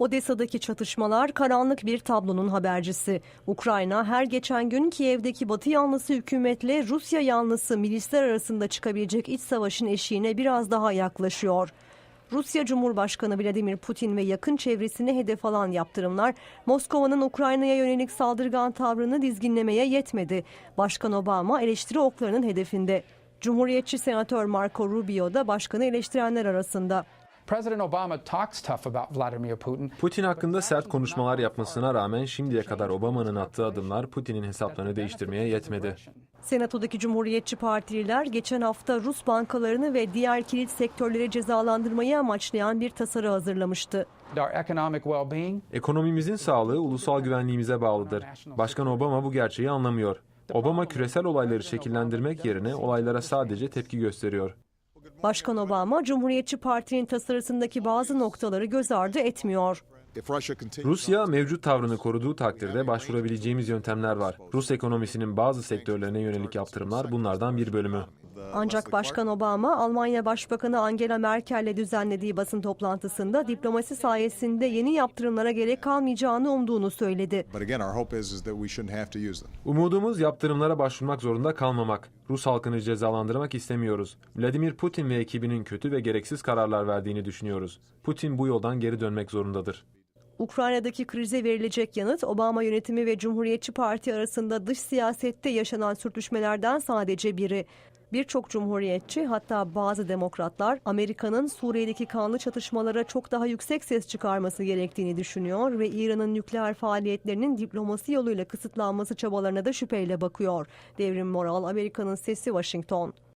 Odessa'daki çatışmalar karanlık bir tablonun habercisi. Ukrayna her geçen gün Kiev'deki Batı yanlısı hükümetle Rusya yanlısı milisler arasında çıkabilecek iç savaşın eşiğine biraz daha yaklaşıyor. Rusya Cumhurbaşkanı Vladimir Putin ve yakın çevresine hedef alan yaptırımlar Moskova'nın Ukrayna'ya yönelik saldırgan tavrını dizginlemeye yetmedi. Başkan Obama eleştiri oklarının hedefinde. Cumhuriyetçi Senatör Marco Rubio da başkanı eleştirenler arasında. President Obama talks tough about Vladimir Putin. Putin hakkında sert konuşmalar yapmasına rağmen şimdiye kadar Obama'nın attığı adımlar Putin'in hesaplarını değiştirmeye yetmedi. Senatodaki Cumhuriyetçi Partililer geçen hafta Rus bankalarını ve diğer kilit sektörleri cezalandırmayı amaçlayan bir tasarı hazırlamıştı. Our economic well-being. Ekonomimizin sağlığı ulusal güvenliğimize bağlıdır. Başkan Obama bu gerçeği anlamıyor. Obama küresel olayları şekillendirmek yerine olaylara sadece tepki gösteriyor. Başkan Obama, Cumhuriyetçi Parti'nin tasarısındaki bazı noktaları göz ardı etmiyor. Rusya mevcut tavrını koruduğu takdirde başvurabileceğimiz yöntemler var. Rus ekonomisinin bazı sektörlerine yönelik yaptırımlar bunlardan bir bölümü. Ancak Başkan Obama, Almanya Başbakanı Angela Merkel'le düzenlediği basın toplantısında diplomasi sayesinde yeni yaptırımlara gerek kalmayacağını umduğunu söyledi. Umudumuz yaptırımlara başvurmak zorunda kalmamak. Rus halkını cezalandırmak istemiyoruz. Vladimir Putin ve ekibinin kötü ve gereksiz kararlar verdiğini düşünüyoruz. Putin bu yoldan geri dönmek zorundadır. Ukrayna'daki krize verilecek yanıt Obama yönetimi ve Cumhuriyetçi Parti arasında dış siyasette yaşanan sürtüşmelerden sadece biri. Birçok cumhuriyetçi hatta bazı demokratlar Amerika'nın Suriye'deki kanlı çatışmalara çok daha yüksek ses çıkarması gerektiğini düşünüyor ve İran'ın nükleer faaliyetlerinin diplomasi yoluyla kısıtlanması çabalarına da şüpheyle bakıyor. Devrim Moral, Amerika'nın Sesi, Washington.